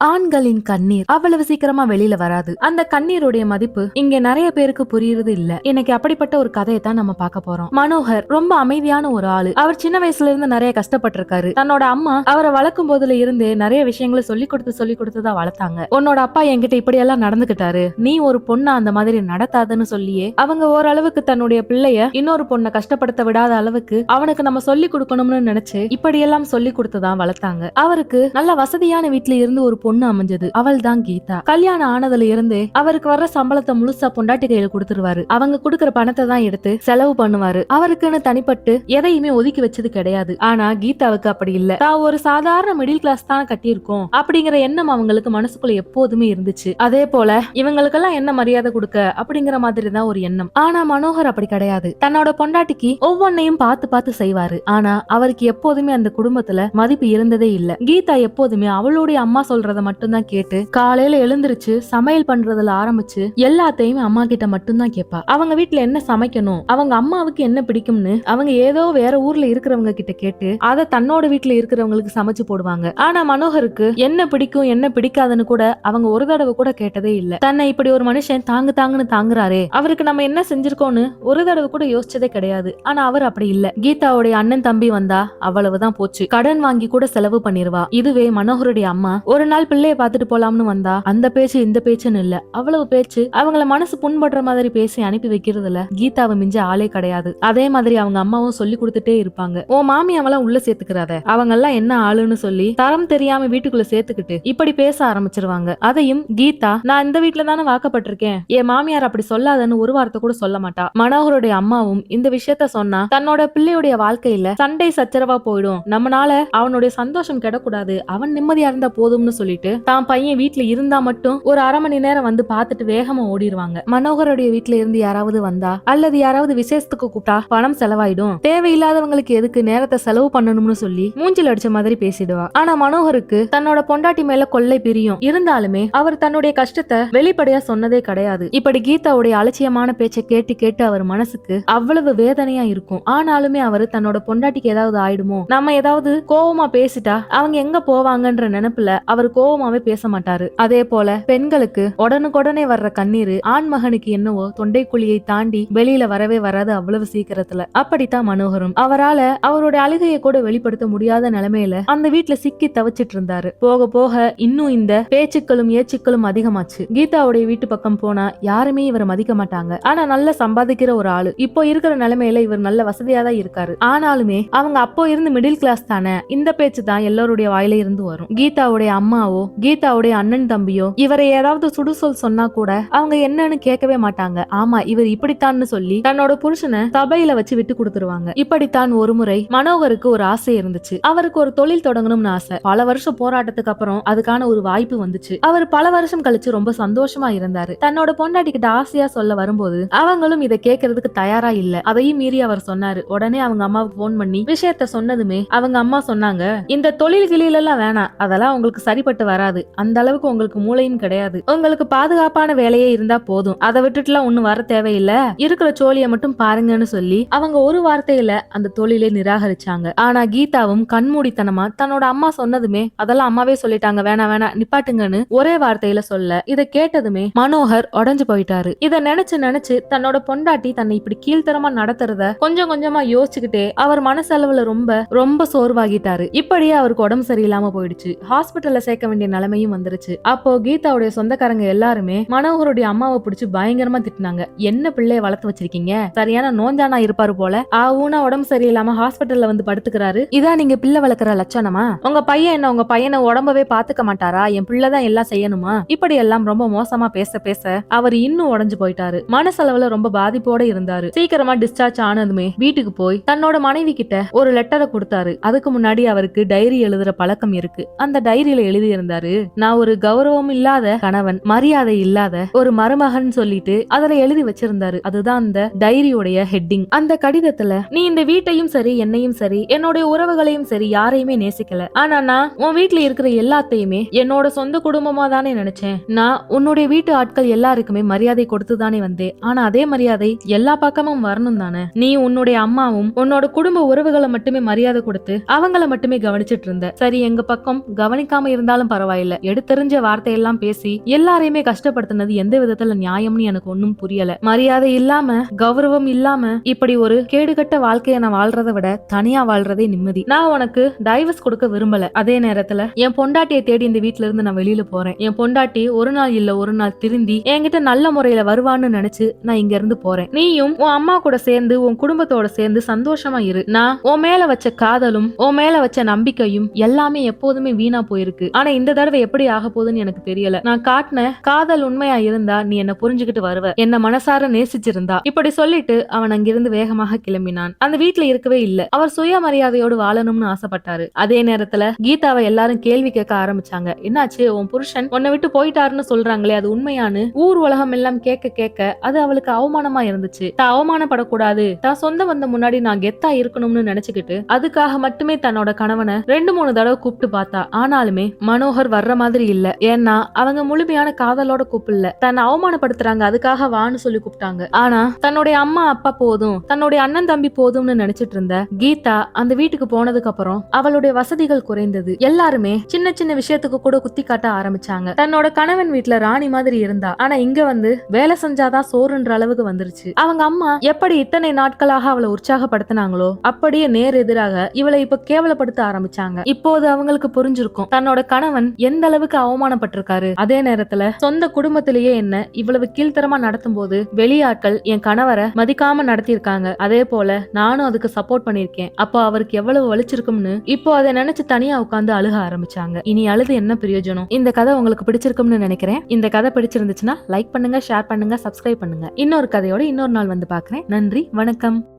ஆண்களின் கண்ணீர் அவ்வளவு சீக்கிரமா வெளியில வராது. அந்த கண்ணீருடைய மதிப்பு இங்க நிறைய பேருக்கு புரியுறது இல்ல. இன்னைக்கு அப்படிப்பட்ட ஒரு கதையை தான் நம்ம பார்க்க போறோம். மனோகர் ரொம்ப அமைதியான ஒரு ஆளு. அவர் சின்ன வயசுல இருந்து நிறைய கஷ்டப்பட்டிருக்காரு. தன்னோட அம்மா அவரை வளர்க்கும் போதுல இருந்தே நிறைய விஷயங்களை சொல்லி கொடுத்து சொல்லி கொடுத்துதான் வளர்த்தாங்க. உன்னோட அப்பா என்கிட்ட இப்படி எல்லாம் நடந்துகிட்டாரு நீ ஒரு பொண்ணை அந்த மாதிரி நடத்தாதுன்னு சொல்லியே அவங்க ஓரளவுக்கு தன்னுடைய பிள்ளைய இன்னொரு பொண்ணை கஷ்டப்படுத்த விடாத அளவுக்கு அவனுக்கு நம்ம சொல்லி கொடுக்கணும்னு நினைச்சு இப்படியெல்லாம் சொல்லி கொடுத்துதான் வளர்த்தாங்க. அவருக்கு நல்ல வசதியான வீட்ல இருந்து ஒரு பொண்ணு அமைஞ்சது. அவள் தான் கீதா. கல்யாணம் ஆனதுல இருந்தே அவருக்கு வர்ற சம்பளத்தை முழுசா பொண்டாட்டி கையில கொடுத்துருவாரு. அவங்க கொடுக்கற பணத்தை தான் எடுத்து செலவு பண்ணுவாரு. அவருக்குன்னு தனிப்பட்டு எதையுமே ஒதுக்கி வச்சது கிடையாது. ஆனா கீதாவுக்கு அப்படி இல்ல. தான் ஒரு சாதாரண மிடில் கிளாஸ் தான் கட்டியிருக்கோம். அப்படிங்கிற எண்ணம் அவங்களுக்கு மனசுக்குள்ள எப்போதுமே இருந்துச்சு. அதே போல இவங்களுக்கெல்லாம் என்ன மரியாதை கொடுக்க? அப்படிங்கிற மாதிரி தான் ஒரு எண்ணம். ஆனா மனோகர் அப்படி கிடையாது. தன்னோட பொண்டாட்டிக்கு ஒவ்வொன்னையும் பார்த்து பார்த்து செய்வாரு. ஆனா அவருக்கு எப்போதுமே அந்த குடும்பத்துல மதிப்பு இருந்ததே இல்ல. கீதா எப்போதுமே அவளுடைய அம்மா சொல்றத மட்டும்தான் கேட்டு காலையில எழுந்திருச்சு சமையல் பண்றதுல ஆரம்பிச்சு எல்லாத்தையுமே அம்மா கிட்ட மட்டும்தான் கேட்பா அவங்க வீட்டுல என்ன சமைக்கணும் அவங்க அம்மாவுக்கு என்ன பிடிக்கும்னு அவங்க ஏதோ வேற ஊர்ல இருக்கிறவங்க கிட்ட கேட்டு அதை தன்னோட வீட்டுல இருக்கிறவங்களுக்கு சமைச்சு போடுவாங்க. ஆனா மனோகருக்கு என்ன பிடிக்கும் என்ன பிடிக்காதுன்னு கூட அவங்க ஒரு தடவை கூட கேட்டதே இல்ல. தன்னை இப்படி ஒரு மனுஷன் தாங்கு தாங்குன்னு தாங்குறாரே. அவருக்கு நம்ம என்ன செஞ்சிருக்கோம்னு ஒரு தடவை கூட யோசிச்சதே கிடையாது. ஆனா அவர் அப்படி இல்ல. கீதாவுடைய அண்ணன் தம்பி வந்தா அவ்வளவுதான் போச்சு. கடன் வாங்கி கூட செலவு பண்ணிருவா. இதுவே மனோகருடைய அம்மா ஒரு நாள் பிள்ளைய பார்த்துட்டு போலாம்னு வந்தா அந்த பேச்சு இந்த பேச்சுன்னு இல்ல. அவ்வளவு பேச்சு அவங்கள மனசு புண்படுற மாதிரி பேசி அனுப்பி வைக்கிறதுல கீதாவை மிஞ்ச ஆளே கிடையாது. அதே மாதிரி அவங்க அம்மாவும் சொல்லி கொடுத்துட்டே இருப்பாங்க. ஓ மாமி அவளாம் உள்ள சேர்த்துக்கிறாத. அவங்க எல்லாம் என்ன ஆளுன்னு சொல்லி தரம் தெரியாம வீட்டுக்குள்ள சேர்த்துக்கிட்டு இப்படி பேச ஆரம்பிச்சிருவாங்க. அதையும் கீதா நான் இந்த வீட்டுல தானே வாக்கப்பட்டிருக்கேன். என் மாமியார் அப்படி சொல்லாதன்னு ஒரு வார்த்தை கூட சொல்ல மாட்டா. மனோகருடைய அம்மாவும் இந்த விஷயத்த சொன்னா தன்னோட பிள்ளையுடைய வாழ்க்கையில சண்டை சச்சரவா போயிடும். நம்மனால அவனுடைய சந்தோஷம் கிடக்கூடாது. அவன் நிம்மதியா இருந்தா போதும்னு சொல்லிட்டு தான் பையன் வீட்டுல இருந்தா மட்டும் ஒரு அரை மணி நேரம் வந்து பார்த்துட்டு வேகமா ஓடிடுவாங்க மனோகருடைய வீட்டுல இருந்து யாராவது வந்தா அல்லது யாராவது விசேஷத்துக்கு கூப்பிட்டா பணம் செலவாயிடும். தேவையில்லாதவங்களுக்கு எதுக்கு நேரத்தை செலவு பண்ணணும்னு சொல்லி மூஞ்சில் அடிச்ச மாதிரி பேசிடுவா. ஆனா மனோகருக்கு தன்னோட பொண்டாட்டி மேல கொள்ளை பிரியும். இருந்தாலுமே அவர் தன்னுடைய கஷ்டத்தை வெளிப்படையா சொன்னதே கிடையாது. இப்படி கீதாவுடைய அலட்சியமான பேச்சை கேட்டு கேட்டு அவர் மனசுக்கு அவ்வளவு வேதனையா இருக்கும். ஆனாலுமே அவர் தன்னோட பொண்டாட்டிக்கு ஏதாவது ஆயிடுமோ? நம்ம ஏதாவது கோவமா பேசிட்டா அவங்க எங்க போவாங்கன்ற நினைப்புல அவர் கோவமாவே பேச மாட்டாரு அதே போல பெண்களுக்கு உடனுக்குடனே வர்ற கண்ணீர் ஆண் மகனுக்கு என்னவோ தொண்டை குழியை தாண்டி வெளியில வரவே வராது அவ்வளவு சீக்கிரத்துல. அப்படித்தான் மனோகரும். அவரால அவருடைய அழுகையை கூட வெளிப்படுத்த முடியாத நிலைமையில அந்த வீட்டுல சிக்கி தவிச்சிட்டு இருந்தாரு போக போக இன்னும் இந்த பேச்சுக்களும் ஏச்சுக்களும் அதிகமாச்சு. கீதாவுடைய வீட்டு பக்கம் போனா யாருமே இவரை மதிக்க மாட்டாங்க. ஆனா நல்லா சம்பாதிக்கிற ஒரு ஆளு. இப்போ இருக்கிற நிலைமையில இவர் நல்ல வசதியா தான் இருக்காரு. ஆனாலுமே அவங்க அப்போ இருந்து மிடில் கிளாஸ் தானே. இந்த பேச்சு தான் எல்லாருடைய வாயில இருந்து வரும். கீதாவுடைய அம்மா அம்மாவோ கீதாவுடைய அண்ணன் தம்பியோ இவரை ஏதாவது சுடுசொல் சொன்னா கூட அவங்க என்னன்னு கேட்கவே மாட்டாங்க. ஆமா இவர் இப்படித்தான்னு சொல்லி தன்னோட புருஷனை சபையில வச்சு விட்டு கொடுத்துருவாங்க. இப்படித்தான் ஒரு முறை மனோகருக்கு ஒரு ஆசை இருந்துச்சு. அவருக்கு ஒரு தொழில் தொடங்கணும்னு ஆசை. பல வருஷம் போராட்டத்துக்கு அப்புறம் அதுக்கான ஒரு வாய்ப்பு வந்துச்சு. அவர் பல வருஷம் கழிச்சு ரொம்ப சந்தோஷமா இருந்தாரு. தன்னோட பொண்டாட்டி கிட்ட ஆசையா சொல்ல வரும்போது அவங்களும் இதை கேட்கறதுக்கு தயாரா இல்ல. அதையும் மீறி அவர் சொன்னாரு. உடனே அவங்க அம்மாவுக்கு போன் பண்ணி விஷயத்த சொன்னதுமே அவங்க அம்மா சொன்னாங்க இந்த தொழில் கிளியில எல்லாம் வேணாம். அதெல்லாம் உங்களுக்கு சரிப்பட்டு வராது. அந்த அளவுக்கு உங்களுக்கு மூளையும் கிடையாது. உங்களுக்கு பாதுகாப்பான வேலையே இருந்தா போதும். அதை விட்டுட்டுலாம் ஒன்னும் வர தேவையில்ல. இருக்கிற சோழியை மட்டும் பாருங்கன்னு சொல்லி அவங்க ஒரு வார்த்தையில அந்த தொழிலை நிராகரிச்சாங்க. ஆனா கீதாவும் கண்மூடித்தனமா தன்னோட அம்மா சொன்னதுமே அதெல்லாம் அம்மாவே சொல்லிட்டாங்க. வேணாம் வேணாம் நிப்பாட்டுங்கன்னு ஒரே வார்த்தையில சொல்ல இதை கேட்டதுமே மனோகர் உடஞ்சு போயிட்டாரு. இத நினைச்சு நினைச்சு தன்னோட பொண்டாட்டி தன்னை இப்படி கீழ்த்தரமா நடத்துறத கொஞ்சம் கொஞ்சமா யோசிச்சுக்கிட்டே அவர் மனசளவுல ரொம்ப ரொம்ப சோர்வாகிட்டாரு. இப்படியே அவருக்கு உடம்பு சரியில்லாம போயிடுச்சு. ஹாஸ்பிட்டல்ல சேர்க்க வேண்டிய நிலைமையும் வந்துருச்சு. அப்போ கீதாவுடைய சொந்தக்காரங்க எல்லாருமே மனோகருடைய அம்மாவை பிடிச்சு பயங்கரமா திட்டினாங்க. என்ன பிள்ளைய வளர்த்து வச்சிருக்கீங்க? சரியான நோஞ்சானா இருப்பாரு போல. ஆ ஊனா உடம்பு சரியில்லாம ஹாஸ்பிட்டல்ல வந்து படுத்துக்கிறாரு. இதான் நீங்க பிள்ளை வளர்க்குற லட்சணமா? உங்க பையன் என்ன உங்க பையனை உடம்பவே பாத்துக்க மாட்டாரா? என் பிள்ளைதான் எல்லாம் செய்யணுமா? இப்படி எல்லாம் ரொம்ப மோசமா பேச பேச அவர் இன்னும் உடஞ்சு போயிட்டாரு. மனசளவுல ரொம்ப பாதிப்போட இருந்தாரு. சீக்கிரமா டிஸ்சார்ஜ் ஆனதுமே வீட்டுக்கு போய் தன்னோட மனைவி கிட்ட ஒரு லெட்டரை கொடுத்தாரு. அதுக்கு முன்னாடி அவருக்கு டைரி எழுதுற பழக்கம் இருக்கு. அந்த டைரியில எழுதி இருந்தாரு. நான் ஒரு கௌரவம் இல்லாத கணவன் மரியாதை இல்லாத ஒரு மருமகன் சொல்லிட்டு அதுல எழுதி வச்சிருந்தாரு. அதுதான் அந்த டைரியோடைய ஹெட்டிங். அந்த கடிதத்துல நீ இந்த வீட்டையும் சரி என்னையும் சரி என்னுடைய உறவுகளையும் சரி யாரையுமே நேசிக்கல. ஆனா நான் உன் வீட்டுல இருக்கிற எல்லாத்தையுமே என்னோட சொந்த குடும்பமா தானே நினைச்சேன். நான் உன்னுடைய வீட்டு ஆட்கள் எல்லாருக்குமே மரியாதை கொடுத்து தானே வந்தேன். ஆனா அதே மரியாதை எல்லா பக்கமும் வரணும் தானே. நீ உன்னுடைய அம்மாவும் உன்னோட குடும்ப உறவுகளை மட்டுமே மரியாதை கொடுத்து அவங்கள மட்டுமே கவனிச்சிட்டு இருந்த. சரி எங்க பக்கம் கவனிக்காம இருந்தாலும் இருந்தாலும் பரவாயில்ல. எடுத்தெறிஞ்ச வார்த்தையெல்லாம் பேசி எல்லாரையுமே கஷ்டப்படுத்தினது எந்த விதத்துல நியாயம்னு எனக்கு ஒன்னும் புரியல. மரியாதை இல்லாம கௌரவம் இல்லாம இப்படி ஒரு கேடுகட்ட வாழ்க்கைய நான் வாழ்றதை விட தனியா வாழ்றதே நிம்மதி. நான் உனக்கு டைவர்ஸ் கொடுக்க விரும்பல. அதே நேரத்துல என் பொண்டாட்டியை தேடி இந்த வீட்ல இருந்து நான் வெளியில போறேன். என் பொண்டாட்டி ஒரு நாள் இல்ல ஒரு நாள் திருந்தி என்கிட்ட நல்ல முறையில வருவான்னு நினைச்சு நான் இங்க இருந்து போறேன். நீயும் உன் அம்மா கூட சேர்ந்து உன் குடும்பத்தோட சேர்ந்து சந்தோஷமா இரு. நான் உன் மேல வச்ச காதலும் உன் மேல வச்ச நம்பிக்கையும் எல்லாமே எப்போதுமே வீணா போயிருக்கு. ஆனா இந்த தடவை எப்படி ஆக போகுதுன்னு எனக்கு தெரியல. நான் காட்டின காதல் உண்மையா இருந்தா நீ என்ன புரிஞ்சுக்கிட்டு வருவ. என்ன மனசார நேசிச்சிருந்தா. இப்படி சொல்லிட்டு அவன் அங்கிருந்து வேகமாக கிளம்பினான். அந்த வீட்ல இருக்கவே இல்ல. அவர் சுயமரியாதையோடு வாழணும்னு ஆசைப்பட்டாரு. அதே நேரத்துல கீதாவை எல்லாரும் கேள்வி கேட்க ஆரம்பிச்சாங்க. என்னாச்சு? உன் புருஷன் உன்னை விட்டு போயிட்டாருன்னு சொல்றாங்களே அது உண்மையான்னு? ஊர் உலகம் எல்லாம் கேட்க கேட்க அது அவளுக்கு அவமானமா இருந்துச்சு. தான் அவமானப்படக்கூடாது. தான் சொந்த வந்த முன்னாடி நான் கெத்தா இருக்கணும்னு நினைச்சுக்கிட்டு அதுக்காக மட்டுமே தன்னோட கணவனை ரெண்டு மூணு தடவை கூப்பிட்டு பார்த்தா ஆனாலுமே மனோகர் வர்ற மாதிரி இல்ல. ஏன்னா அவங்க முழுமையான காதலோட கூப்பிடல தன்னை அவமானப்படுத்துறாங்க அதுக்காக வான்னு சொல்லி கூப்பிட்டாங்க. ஆனா தன்னுடைய அம்மா அப்பா போதும். தன்னுடைய அண்ணன் தம்பி போதும்னு நினைச்சிட்டு இருந்த கீதா அந்த வீட்டுக்கு போனதுக்கு அப்புறம் அவளுடைய வசதிகள் குறைந்தது. எல்லாருமே சின்ன சின்ன விஷயத்துக்கு கூட குத்தி காட்ட ஆரம்பிச்சாங்க. தன்னோட கணவன் வீட்டுல ராணி மாதிரி இருந்தா ஆனா இங்க வந்து வேலை செஞ்சாதான் சோறுன்ற அளவுக்கு வந்துருச்சு. அவங்க அம்மா எப்படி இத்தனை நாட்களாக அவளை உற்சாகப்படுத்தினாங்களோ அப்படியே நேர் எதிராக இவளை இப்ப கேவலப்படுத்த ஆரம்பிச்சாங்க. இப்போது அவங்களுக்கு புரிஞ்சிருக்கும். தன்னோட கணவன் எந்த அளவுக்கு அவமானப்பட்டிருக்காரு? அதே நேரத்துல சொந்த குடும்பத்திலேயே என்ன இவ்வளவு கீழ்த்தரமா நடத்தும் போது வெளியாட்கள் என் கணவரை மதிக்காம நடத்தியிருக்காங்க. அதே போல நானும் அதுக்கு சப்போர்ட் பண்ணிருக்கேன் அப்போ அவருக்கு எவ்வளவு வலிச்சிருக்கும்னு இப்போ அதை நினைச்சு தனியா உட்காந்து அழுக ஆரம்பிச்சாங்க. இனி அழுது என்ன பிரயோஜனம்? இந்த கதை உங்களுக்கு பிடிச்சிருக்கும்னு நினைக்கிறேன். இந்த கதை பிடிச்சிருந்துச்சுன்னா லைக் பண்ணுங்க ஷேர் பண்ணுங்க சப்ஸ்கிரைப் பண்ணுங்க. இன்னொரு கதையோட இன்னொரு நாள் வந்து பாக்குறேன் நன்றி வணக்கம்.